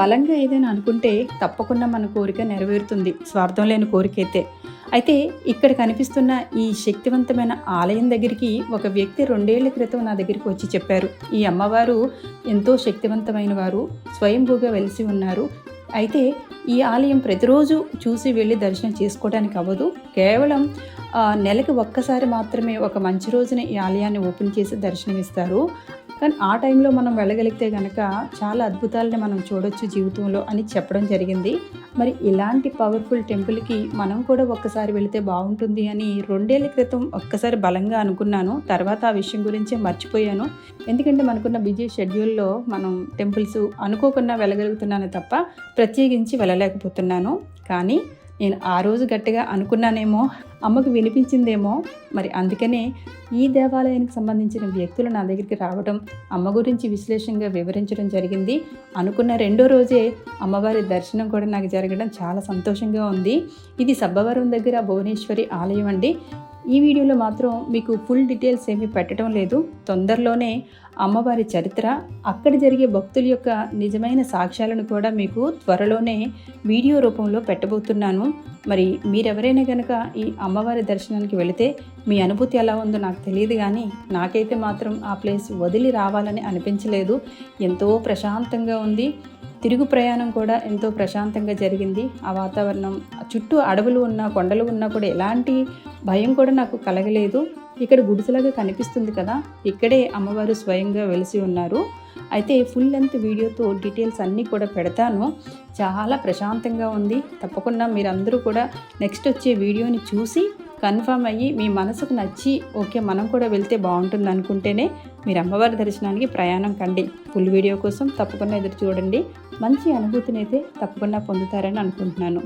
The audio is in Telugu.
బలంగా ఏదైనా అనుకుంటే తప్పకుండా మన కోరిక నెరవేరుతుంది. స్వార్థం లేని కోరికైతే. అయితే ఇక్కడ కనిపిస్తున్న ఈ శక్తివంతమైన ఆలయం దగ్గరికి ఒక వ్యక్తి రెండేళ్ళ క్రితం నా దగ్గరికి వచ్చి చెప్పారు. ఈ అమ్మవారు ఎంతో శక్తివంతమైన వారు స్వయంభూగా వెలిసి ఉన్నారు. అయితే ఈ ఆలయం ప్రతిరోజు చూసి వెళ్ళి దర్శనం చేసుకోవడానికి అవ్వదు. కేవలం నెలకి ఒక్కసారి మాత్రమే ఒక మంచి రోజున ఈ ఆలయాన్ని ఓపెన్ చేసి దర్శనమిస్తారు. కానీ ఆ టైంలో మనం వెళ్ళగలిగితే కనుక చాలా అద్భుతాలని మనం చూడొచ్చు జీవితంలో అని చెప్పడం జరిగింది. మరి ఇలాంటి పవర్ఫుల్ టెంపుల్కి మనం కూడా ఒక్కసారి వెళితే బాగుంటుంది అని రెండేళ్ళ క్రితం ఒక్కసారి బలంగా అనుకున్నాను. తర్వాత ఆ విషయం గురించి మర్చిపోయాను. ఎందుకంటే మనకున్న బిజీ షెడ్యూల్లో మనం టెంపుల్స్ అనుకోకుండా వెళ్ళగలుగుతున్నాను తప్ప ప్రత్యేకించి వెళ్ళలేకపోతున్నాను. కానీ నేను ఆ రోజు గట్టిగా అనుకున్నానేమో అమ్మకు వినిపించిందేమో మరి అందుకనే ఈ దేవాలయానికి సంబంధించిన వ్యక్తులు నా దగ్గరికి రావడం అమ్మ గురించి విశ్లేషంగా వివరించడం జరిగింది. అనుకున్న రెండో రోజే అమ్మవారి దర్శనం కూడా నాకు జరగడం చాలా సంతోషంగా ఉంది. ఇది సబ్బవరం దగ్గర భువనేశ్వరి ఆలయం అండి. ఈ వీడియోలో మాత్రం మీకు ఫుల్ డీటెయిల్స్ ఏమీ పెట్టడం లేదు. తొందరలోనే అమ్మవారి చరిత్ర అక్కడ జరిగే భక్తుల యొక్క నిజమైన సాక్ష్యాలను కూడా మీకు త్వరలోనే వీడియో రూపంలో పెట్టబోతున్నాను. మరి మీరెవరైనా కనుక ఈ అమ్మవారి దర్శనానికి వెళితే మీ అనుభూతి ఎలా ఉందో నాకు తెలియదు కానీ నాకైతే మాత్రం ఆ ప్లేస్ వదిలి రావాలని అనిపించలేదు. ఎంతో ప్రశాంతంగా ఉంది. తిరుగు ప్రయాణం కూడా ఎంతో ప్రశాంతంగా జరిగింది. ఆ వాతావరణం చుట్టూ అడవులు ఉన్నా కొండలు ఉన్నా కూడా ఎలాంటి భయం కూడా నాకు కలగలేదు. ఇక్కడ గుడిసెలాగా కనిపిస్తుంది కదా ఇక్కడే అమ్మవారు స్వయంగా వెలిసి ఉన్నారు. అయితే ఫుల్ లెంత్ వీడియోతో డీటెయిల్స్ అన్నీ కూడా పెడతాను. చాలా ప్రశాంతంగా ఉంది. తప్పకుండా మీరందరూ కూడా నెక్స్ట్ వచ్చే వీడియోని చూసి కన్ఫర్మ్ అయ్యి మీ మనసుకు నచ్చి ఓకే మనం కూడా వెళ్తే బాగుంటుంది అనుకుంటేనే మీరు అమ్మవారి దర్శనానికి ప్రయాణం కండి. ఫుల్ వీడియో కోసం తప్పకుండా ఎదురు చూడండి. మంచి అనుభూతిని అయితే తప్పకుండా పొందుతారని అనుకుంటున్నాను.